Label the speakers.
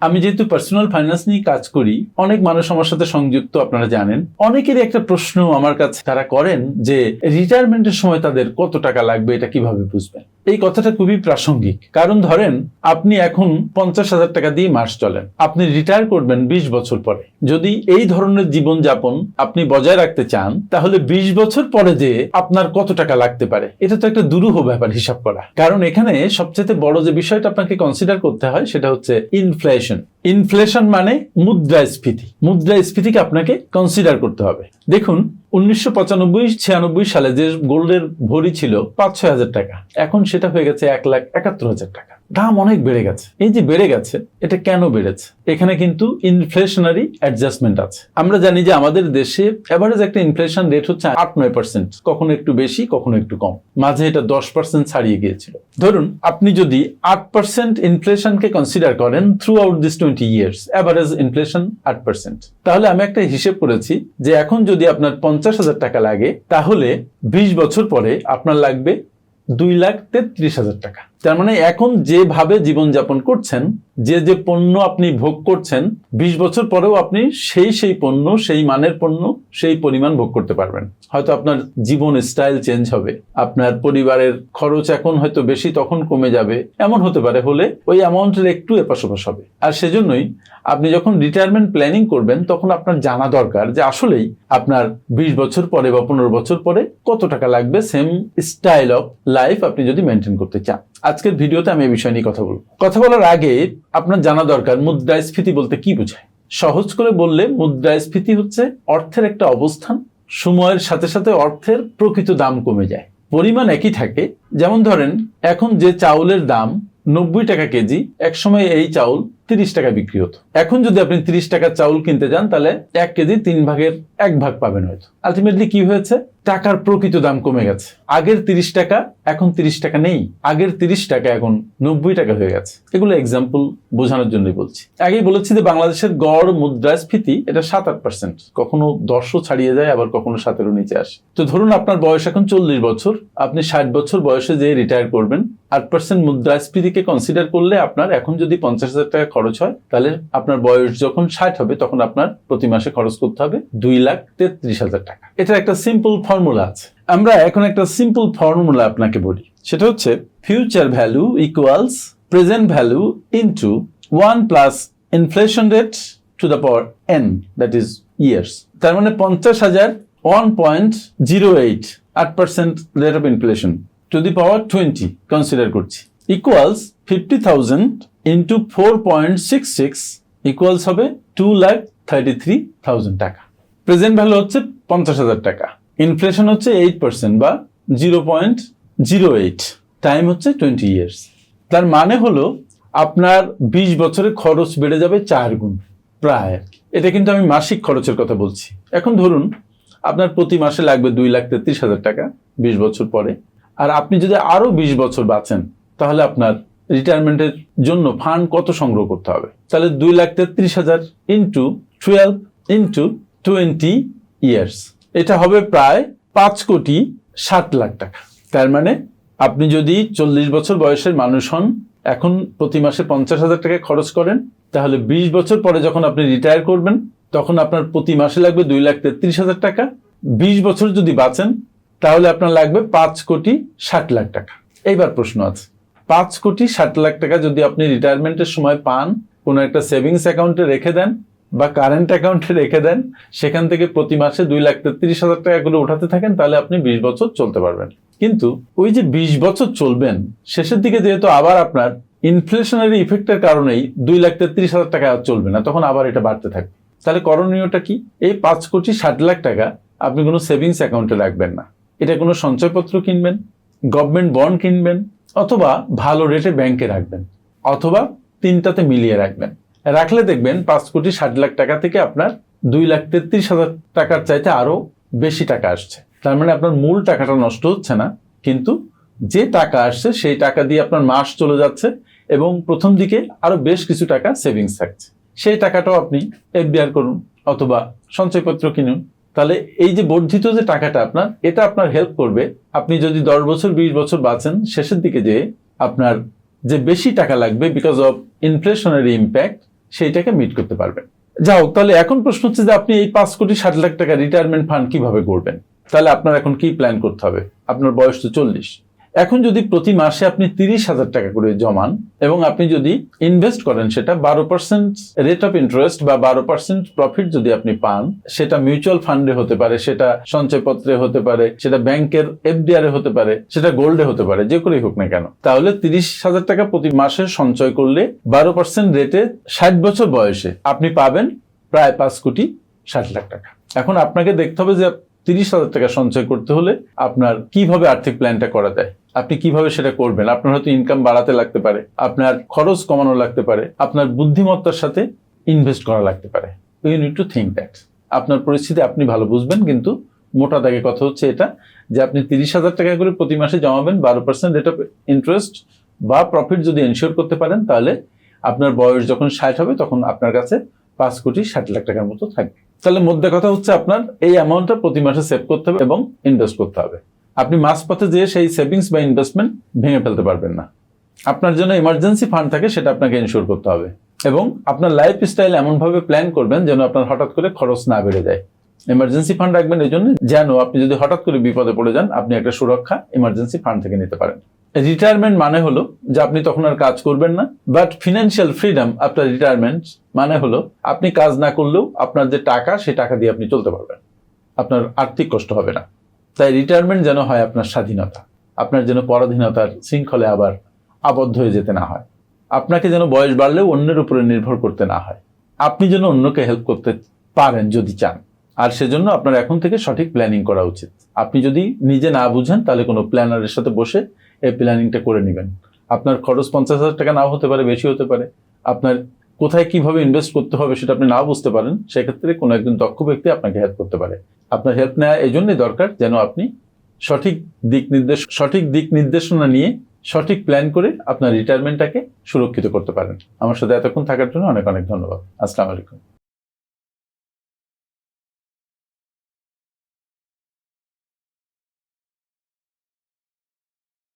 Speaker 1: আমি যেহেতু personal finance নিয়ে কাজ করি, অনেক মানুষ আমার সাথে সংযুক্ত, আপনারা জানেন। অনেকেরই একটা প্রশ্ন আমার কাছে, তারা করেন যে রিটায়ারমেন্টের সময় তাদের কত টাকা লাগবে, এটা কীভাবে বুঝবেন? এই কথাটা খুবই প্রাসঙ্গিক। কারণ ধরেন, আপনি এখন পঞ্চাশ হাজার টাকা দিয়ে মাস চলেন। আপনি রিটায়ার করবেন বিশ বছর পরে। যদি এই ধরনের জীবন যাপন আপনি বজায় রাখতে চান, তাহলে বিশ বছর পরে যে আপনার কত টাকা লাগতে পারে, এটা তো একটা দুরূহ ব্যাপার হিসাব করা। কারণ এখানে সবচেয়ে বড় যে বিষয়টা আপনাকে কনসিডার করতে হয়, সেটা হচ্ছে ইনফ্লেশন ইনফ্লেশন মানে মুদ্রাস্ফীতি। মুদ্রাস্ফীতিকে আপনাকে কনসিডার করতে হবে। দেখুন উনিশশো পঁচানব্বই, ছিয়ানব্বই সালে যে গোল্ডের ভরি ছিল পাঁচ ছয় হাজার টাকা। এখন সেটা হয়ে গেছে এক লাখ একাত্তর হাজার টাকা। দাম অনেক বেড়ে গেছে। এই যে বেড়ে গেছে, এটা কেন বেড়েছে? এখানে কিন্তু ইনফ্লেশনারি অ্যাডজাস্টমেন্ট আছে। আমরা জানি যে আমাদের দেশে এভারেজ একটা ইনফ্লেশন রেট হচ্ছে আট নয় পার্সেন্ট কখনো একটু বেশি, কখনো একটু কম। মাঝে এটা দশ পার্সেন্ট ছাড়িয়ে গিয়েছিল। ধরুন, আপনি যদি আট পার্সেন্ট ইনফ্লেশনকে কনসিডার করেন throughout this twenty years average inflation আট পার্সেন্ট তাহলে আমি একটা হিসেব করেছি যে এখন যদি আপনার পঞ্চাশ হাজার টাকা লাগে, তাহলে বিশ বছর পরে আপনার লাগবে দুই লাখ তেত্রিশ হাজার টাকা। তার মানে এখন যেভাবে জীবনযাপন করছেন, যে যে পণ্য আপনি ভোগ করছেন, বিশ বছর পরেও আপনি সেই সেই পণ্য, সেই মানের পণ্য, সেই পরিমাণ ভোগ করতে পারবেন। হয়তো আপনার জীবন স্টাইল চেঞ্জ হবে, আপনার পরিবারের খরচ এখন হয়তো বেশি, তখন কমে যাবে, এমন হতে পারে, হলে ওই অ্যামাউন্টের একটু এপাশ ওপাশ হবে। আর সেজন্যই আপনি যখন রিটায়ারমেন্ট প্ল্যানিং করবেন, তখন আপনার জানা দরকার যে আসলেই আপনার বিশ বছর পরে বা পনেরো বছর পরে কত টাকা লাগবে সেম স্টাইল অফ লাইফ আপনি যদি মেনটেন করতে চান। আজকের ভিডিওতে আমি এই বিষয় নিয়ে কথা বলব। কথা বলার আগে আপনার জানা দরকার, মুদ্রাস্ফীতি বলতে কি বোঝায়? সহজ করে বললে মুদ্রাস্ফীতি হচ্ছে অর্থের একটা অবস্থান, সময়ের সাথে সাথে অর্থের প্রকৃত দাম কমে যায়। পরিমাণ একই থাকে, যেমন ধরেন এখন যে চাউলের দাম নব্বই টাকা কেজি, একসময় এই চাউল তিরিশ টাকা বিক্রি হতো। এখন যদি আপনি তিরিশ টাকার চাউল কিনতে যান, তাহলে এক কেজি তিন ভাগের এক ভাগ পাবেন হয়তো। আলটিমেটলি কি হয়েছে? টাকার প্রকৃত দাম কমে গেছে। আগের তিরিশ টাকা, এখন তিরিশ টাকা নেই। আগের তিরিশ টাকা, এখন নব্বই টাকা হয়ে গেছে। এগুলো এক্সাম্পল বোঝানোর জন্যই বলছি। আগেই বলেছি যে বাংলাদেশের গড় মুদ্রাস্ফীতি, এটা সাত আট পার্সেন্ট কখনো দশও ছাড়িয়ে যায়, আবার কখনো সাতেরও নিচে আসে। তো ধরুন আপনার বয়স এখন চল্লিশ বছর, আপনি ষাট বছর বয়সে যে রিটায়ার করবেন, আট পার্সেন্ট মুদ্রাস্ফীতিকে কনসিডার করলে আপনার এখন যদি পঞ্চাশ হাজার টাকা খরচ হয়, তাহলে আপনার বয়স যখন ষাট হবে, তখন আপনার প্রতি মাসে খরচ করতে হবে দুই লাখ তেত্রিশ হাজার টাকা। এটা একটা সিম্পল ফর্মুলা আছে। আমরা এখন একটা সিম্পল ফর্মুলা আপনাকে বলি। সেটা হচ্ছে future value equals present value into one plus inflation rate to the power N that is years তার মানে পঞ্চাশ হাজার ওয়ান পয়েন্ট জিরো এইট আট percent rate of inflation to the power twenty consider করছি। Equals fifty thousand into four point six six equals হবে two lakh thirty three thousand টাকা। Present value হচ্ছে পঞ্চাশ হাজার টাকা। ইনফ্লেশন হচ্ছে এইট পার্সেন্ট বা zero point zero eight time হচ্ছে টোয়েন্টি ইয়ার্স তার মানে হলো আপনার বিশ বছরে খরচ বেড়ে যাবে চার গুণ প্রায়। এটা কিন্তু আমি মাসিক খরচের কথা বলছি। এখন ধরুন, আপনার প্রতি মাসে লাগবে দুই লাখ তেত্রিশ হাজার টাকা বিশ বছর পরে। আর আপনি যদি আরও বিশ বছর বাঁচেন, তাহলে আপনার রিটায়ারমেন্টের জন্য ফান্ড কত সংগ্রহ করতে হবে? তাহলে দুই লাখ তেত্রিশ হাজার into twelve into twenty years এটা হবে প্রায় পাঁচ কোটি ষাট লাখ টাকা। তার মানে আপনি যদি চল্লিশ বছর বয়সের মানুষ হন, এখন প্রতি মাসে পঞ্চাশ হাজার টাকা খরচ করেন, তাহলে বিশ বছর পরে যখন আপনি রিটায়ার করবেন, তখন আপনার প্রতি মাসে লাগবে দুই লাখ তেত্রিশ হাজার টাকা। বিশ বছর যদি বাঁচেন, তাহলে আপনার লাগবে পাঁচ কোটি ষাট লাখ টাকা। এইবার প্রশ্ন আছে। পাঁচ কোটি ষাট লাখ টাকা যদি আপনি রিটায়ারমেন্টের সময় পান, কোনো একটা সেভিংস অ্যাকাউন্টে রেখে দেন বা কারেন্ট অ্যাকাউন্টে রেখে দেন, সেখান থেকে প্রতি মাসে দুই লাখ তেত্রিশ হাজার টাকা করে উঠাতে থাকেন, তাহলে আপনি বিশ বছর চলতে পারবেন। কিন্তু ওই যে বিশ বছর চলবেন, শেষের দিকে যেহেতু আবার আপনার ইনফ্লেশনারি ইফেক্টের কারণেই দুই লাখ তেত্রিশ হাজার টাকা আর চলবে না, তখন আবার এটা বাড়তে থাকবে। তাহলে করণীয়টা কি? এই পাঁচ কোটি ষাট লাখ টাকা আপনি কোনো সেভিংস অ্যাকাউন্টে রাখবেন না। এটা কোনো সঞ্চয়পত্র কিনবেন গভর্নমেন্ট বন্ড কিনবেন অথবা ভালো রেটে ব্যাংকে রাখবেন, অথবা তিনটাতে মিলিয়ে রাখবেন। রাখলে দেখবেন পাঁচ কোটি ষাট লাখ টাকা থেকে আপনার দুই লাখ তেত্রিশ হাজার টাকার চাইতে আরও বেশি টাকা আসছে। তার মানে আপনার মূল টাকাটা নষ্ট হচ্ছে না, কিন্তু যে টাকা আসছে সেই টাকা দিয়ে আপনার মাস চলে যাচ্ছে এবং প্রথম দিকে আরও বেশ কিছু টাকা সেভিংস থাকছে। সেই টাকাটাও আপনি এফডিআর করুন অথবা সঞ্চয়পত্র কিনুন। তাহলে এই যে বর্ধিত যে টাকাটা আপনার, এটা আপনার হেল্প করবে। আপনি যদি দশ বছর, বিশ বছর বাঁচেন, শেষের দিকে যে আপনার যে বেশি টাকা লাগবে বিকজ অফ ইনফ্লেশনারি ইম্প্যাক্ট সেইটাকে মিট করতে পারবেন। যা হোক তাহলে এখন প্রশ্ন হচ্ছে যে আপনি এই পাঁচ কোটি ষাট লাখ টাকা রিটায়ারমেন্ট ফান্ড কীভাবে করবেন তাহলে আপনার এখন কি প্ল্যান করতে হবে? আপনার বয়স তো চল্লিশ। এখন যদি প্রতি মাসে আপনি তিরিশ হাজার টাকা করে জমান এবং আপনি যদি ইনভেস্ট করেন সেটা বারো পার্সেন্ট রেট অফ ইন্টারেস্ট বা বারো পার্সেন্ট প্রফিট যদি আপনি পান, সেটা মিউচুয়াল ফান্ডে হতে পারে, সেটা সঞ্চয়পত্রে হতে পারে, সেটা ব্যাংকের এফডিআর এ হতে পারে, সেটা গোল্ডে হতে পারে, যে করেই হোক না কেন। তাহলে তিরিশ হাজার টাকা প্রতি মাসে সঞ্চয় করলে বারো পার্সেন্ট রেটে ষাট বছর বয়সে আপনি পাবেন প্রায় পাঁচ কোটি ষাট লাখ টাকা। এখন আপনাকে দেখতে হবে যে তিরিশ হাজার টাকা সঞ্চয় করতে হলে আপনার কীভাবে আর্থিক প্ল্যানটা করা যায়। আপনি কীভাবে সেটা করবেন? আপনার হয়তো ইনকাম বাড়াতে লাগতে পারে, আপনার খরচ কমানো লাগতে পারে, আপনার বুদ্ধিমত্তার সাথে ইনভেস্ট করা লাগতে পারে। You need to think that আপনার পরিস্থিতি আপনি ভালো বুঝবেন, কিন্তু মোটা দাগে কথা হচ্ছে এটা যে আপনি তিরিশ হাজার টাকা করে প্রতি মাসে জমাবেন, বারো পার্সেন্ট রেট অফ ইন্টারেস্ট বা প্রফিট যদি এনশিওর করতে পারেন, তাহলে আপনার বয়স যখন ষাট হবে, তখন আপনার কাছে পাঁচ কোটি ষাট লাখ টাকার মতো থাকবে। তাহলে মধ্যে কথা হচ্ছে আপনার এই অ্যামাউন্টটা প্রতি মাসে সেভ করতে হবে এবং ইনভেস্ট করতে হবে। আপনি মাঝপথে যেয়ে সেই সেভিংস বা ইনভেস্টমেন্ট ভেঙে ফেলতে পারবেন না। আপনার জন্য ইমার্জেন্সি ফান্ড থাকে, সেটা আপনাকে ইনশিওর করতে হবে। এবং আপনার লাইফ স্টাইল এমনভাবে প্ল্যান করবেন যেন আপনার হঠাৎ করে খরচ না বেড়ে যায়। ইমার্জেন্সি ফান্ড রাখবেন এই জন্য যেন আপনি যদি হঠাৎ করে বিপদে পড়ে যান, আপনি একটা সুরক্ষা ইমার্জেন্সি ফান্ড থেকে নিতে পারেন। রিটায়ারমেন্ট মানে হলো যে আপনি তখন আর কাজ করবেন না but financial freedom after retirement মানে হলো আপনি কাজ না করলেও আপনার যে টাকা, সেই টাকা দিয়ে আপনি চলতে পারবেন। আপনার আর্থিক কষ্ট হবে না। তাই রিটায়ারমেন্ট যেন হয় আপনার স্বাধীনতা, আপনার যেন পরাধীনতার শৃঙ্খলে আবার আবদ্ধ হয়ে যেতে না হয়, আপনাকে যেন বয়স বাড়লেও অন্যের উপরে নির্ভর করতে না হয়, আপনি যেন অন্যকে হেল্প করতে পারেন যদি চান। আর সেজন্য আপনার এখন থেকে সঠিক প্ল্যানিং করা উচিত। আপনি যদি নিজে না বুঝেন, তাহলে কোনো প্ল্যানারের সাথে বসে এই প্ল্যানিংটা করে নেবেন। আপনার খরচ পঞ্চাশ হাজার টাকা নাও হতে পারে বেশি হতে পারে। আপনার কোথায় কীভাবে ইনভেস্ট করতে হবে সেটা আপনি না বুঝতে পারেন, সেক্ষেত্রে কোনো একজন দক্ষ ব্যক্তি আপনাকে হেল্প করতে পারে। আপনার হেল্প নেওয়া এই জন্যই দরকার যেন আপনি সঠিক দিক নির্দেশ, সঠিক দিক নির্দেশনা নিয়ে সঠিক প্ল্যান করে আপনার রিটায়ারমেন্টটাকে সুরক্ষিত করতে পারেন। আমার সাথে এতক্ষণ থাকার জন্য অনেক অনেক ধন্যবাদ। আসসালামু আলাইকুম।